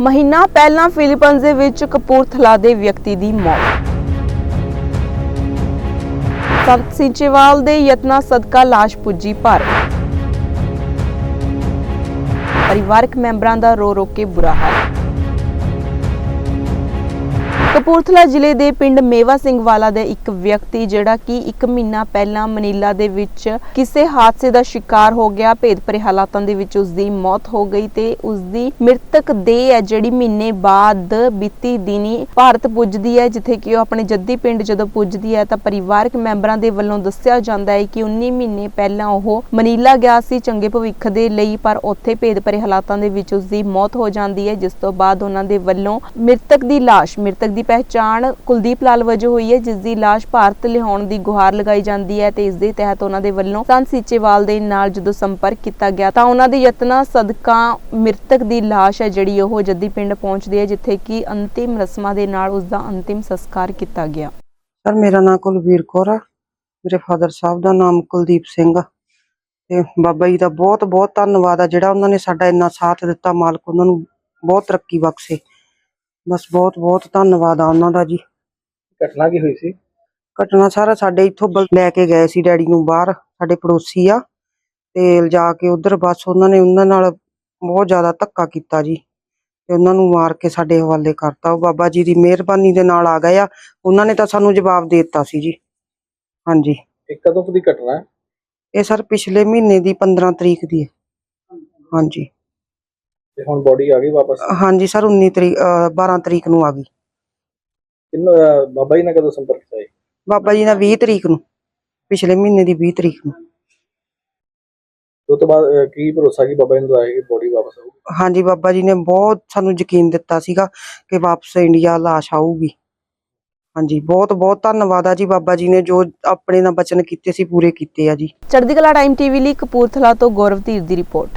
ਮਹੀਨਾ ਪਹਿਲਾਂ ਫਿਲੀਪੀਨਜ਼ ਦੇ ਵਿੱਚ ਕਪੂਰਥਲਾ ਦੇ ਵਿਅਕਤੀ ਦੀ ਮੌਤ। ਸੰਤ ਸਿੰਚੇਵਾਲ ਦੇ ਯਤਨਾ ਸਦਕਾ ਲਾਸ਼ ਪੁੱਜੀ ਭਾਰਤ ਪਰਿਵਾਰਕ ਮੈਂਬਰਾਂ ਦਾ ਰੋ ਰੋ ਕੇ ਬੁਰਾ ਹਾਲ। ਕਪੂਰਥਲਾ ਜ਼ਿਲ੍ਹੇ ਦੇ ਪਿੰਡ ਮੇਵਾ ਸਿੰਘ ਵਾਲਾ ਦੇ ਇੱਕ ਵਿਅਕਤੀ ਜਿਹੜਾ ਕਿ 1 ਮਹੀਨਾ ਪਹਿਲਾਂ ਮਨੀਲਾ ਦੇ ਵਿੱਚ ਕਿਸੇ ਹਾਦਸੇ ਦਾ ਸ਼ਿਕਾਰ ਹੋ ਗਿਆ ਭੇਦ ਹਾਲਾਤਾਂ ਦੇ ਵਿੱਚ ਉਸ ਦੀ ਮੌਤ ਹੋ ਗਈ ਤੇ ਉਸ ਦੀ ਮ੍ਰਿਤਕ ਦੇਹ ਹੈ ਜਿਹੜੀ ਮਹੀਨੇ ਬਾਅਦ ਬੀਤੀ ਦਿਨੀ ਭਾਰਤ ਪੁੱਜਦੀ ਹੈ, ਜਿੱਥੇ ਕਿ ਉਹ ਆਪਣੇ ਜੱਦੀ ਪਿੰਡ ਜਦੋਂ ਪੁੱਜਦੀ ਹੈ ਤਾਂ ਪਰਿਵਾਰਕ ਮੈਂਬਰਾਂ ਦੇ ਵੱਲੋਂ ਦੱਸਿਆ ਜਾਂਦਾ ਹੈ ਕਿ 19 ਮਹੀਨੇ ਪਹਿਲਾਂ ਉਹ ਮਨੀਲਾ ਗਿਆ ਸੀ ਚੰਗੇ ਭਵਿੱਖ ਦੇ ਲਈ, ਪਰ ਉੱਥੇ ਭੇਦ ਭਰੇ ਹਾਲਾਤਾਂ ਦੇ ਵਿੱਚ ਉਸ ਦੀ ਮੌਤ ਹੋ ਜਾਂਦੀ ਹੈ, ਜਿਸ ਤੋਂ ਬਾਅਦ ਉਹਨਾਂ ਦੇ ਵੱਲੋਂ ਮ੍ਰਿਤਕ ਦੀ ਲਾਸ਼, ਮ੍ਰਿਤਕ ਦੀ ਪਹਿਚਾਣ ਕੁਲਦੀਪ ਲਾਲ ਵਜੋਂ ਹੋਈ ਹੈ, ਜਿਸ ਦੀ ਲਾਸ਼ ਭਾਰਤ ਲਿਆਉਣ ਦੀ ਗੁਹਾਰ ਲਗਾਈ ਜਾਂਦੀ ਹੈ ਤੇ ਇਸ ਦੇ ਤਹਿਤ ਉਹਨਾਂ ਦੇ ਵੱਲੋਂ ਸੰਤ ਸੀਚੇਵਾਲ ਦੇ ਨਾਲ ਜਦੋਂ ਸੰਪਰਕ ਕੀਤਾ ਗਿਆ ਤਾਂ ਉਹਨਾਂ ਦੇ ਯਤਨਾਂ ਸਦਕਾ ਮ੍ਰਿਤਕ ਦੀ ਲਾਸ਼ ਹੈ ਜਿਹੜੀ ਉਹ ਜੱਦੀ ਪਿੰਡ ਪਹੁੰਚਦੀ ਹੈ, ਜਿੱਥੇ ਕਿ ਅੰਤਿਮ ਰਸਮਾਂ ਦੇ ਨਾਲ ਉਸ ਦਾ ਅੰਤਿਮ ਸੰਸਕਾਰ ਕੀਤਾ ਗਿਆ। ਸਰ, ਮੇਰਾ ਨਾਮ ਕੁਲਵੀਰ ਕੌਰ ਆ। ਮੇਰੇ ਫਾਦਰ ਸਾਹਿਬ ਦਾ ਨਾਮ ਕੁਲਦੀਪ ਸਿੰਘ ਆ। ਤੇ ਬਾਬਾ ਜੀ ਦਾ ਬਹੁਤ ਬਹੁਤ ਧੰਨਵਾਦ ਆ ਜਿਹੜਾ ਉਹਨਾਂ ਨੇ ਸਾਡਾ ਇੰਨਾ ਸਾਥ ਦਿੱਤਾ, ਮਾਲਕ ਉਹਨਾਂ ਨੂੰ ਬਹੁਤ ਤਰੱਕੀ ਬਖਸ਼ੇ। ਬਸ ਬਹੁਤ ਬਹੁਤ ਧੰਨਵਾਦ ਆ ਉਹਨਾਂ ਦਾ ਜੀ। ਘਟਨਾ ਕੀ ਹੋਈ ਸੀ? ਘਟਨਾ ਸਾਰਾ ਸਾਡੇ ਇੱਥੋਂ ਬਲ- ਲੈ ਕੇ ਗਏ ਸੀ ਡੈਡੀ ਨੂੰ ਬਾਹਰ ਸਾਡੇ ਪੜੋਸੀ ਆ। ਤੇ ਲਿਜਾ ਕੇ ਉਧਰ ਬਸ ਉਹਨਾਂ ਨੇ ਉਹਨਾਂ ਨਾਲ ਬਹੁਤ ਜ਼ਿਆਦਾ ਧੱਕਾ ਕੀਤਾ ਜੀ। ਤੇ ਉਹਨਾਂ ਨੂੰ ਮਾਰ ਕੇ ਸਾਡੇ ਹਵਾਲੇ ਕਰਤਾ। ਉਹ ਬਾਬਾ ਜੀ ਦੀ ਮਿਹਰਬਾਨੀ ਦੇ ਨਾਲ ਆ ਗਏ ਆ। ਉਹਨਾਂ ਨੇ ਤਾਂ ਸਾਨੂੰ ਜਵਾਬ ਦੇ ਦਿੱਤਾ ਸੀ ਜੀ। ਹਾਂਜੀ। ਇਹ ਕਦੋਂ ਕੁ ਦੀ ਘਟਨਾ ਹੈ? ਇਹ ਸਰ ਪਿਛਲੇ ਮਹੀਨੇ ਦੀ 15 ਤਰੀਕ ਦੀ ਹੈ। ਹਾਂਜੀ। ਤੇ ਹੁਣ ਬੋਡੀ ਆ ਗਈ ਵਾਪਸ? ਹਾਂਜੀ ਸਰ 19 ਤਰੀਕ ਅਹ 12 ਤਰੀਕ ਨੂੰ ਆ ਗਈ। ਕਿੰਨਾ ਬਾਬਾ ਜੀ ਨਾਲ ਕਦੋਂ ਸੰਪਰਕ ਚਾਹੀ ਬਾਬਾ ਜੀ ਨਾਲ 20 ਤਰੀਕ ਨੂੰ ਪਿਛਲੇ ਮਹੀਨੇ ਦੀ 20 ਤਰੀਕ ਨੂੰ। ਉਸ ਤੋਂ ਬਾਅਦ ਅਹ, ਕੀ ਭਰੋਸਾ ਕੀ ਬਾਬਾ ਜੀ ਨੂੰ ਆਏਗੀ ਬੋਡੀ ਵਾਪਸ ਆਊਗੀ? ਹਾਂਜੀ ਬਾਬਾ ਜੀ ਨੇ ਬਹੁਤ ਸਾਨੂੰ ਯਕੀਨ ਦਿੱਤਾ ਸੀਗਾ ਕਿ ਵਾਪਸ ਇੰਡੀਆ ਲਾਸ਼ ਆਊਗੀ। ਹਾਂਜੀ ਬਹੁਤ ਬਹੁਤ ਧੰਨਵਾਦ ਆ ਜੀ ਬਾਬਾ ਜੀ ਨੇ ਜੋ ਆਪਣੇ ਨਾਲ ਬਚਨ ਕੀਤੇ ਸੀ ਪੂਰੇ ਕੀਤੇ ਆ ਜੀ। ਚੜ੍ਹਦੀ ਕਲਾ ਟਾਈਮ ਟੀਵੀ ਲਈ ਕਪੂਰਥਲਾ ਤੋਂ ਗੌਰਵ ਧੀਰ ਦੀ ਰਿਪੋਰਟ।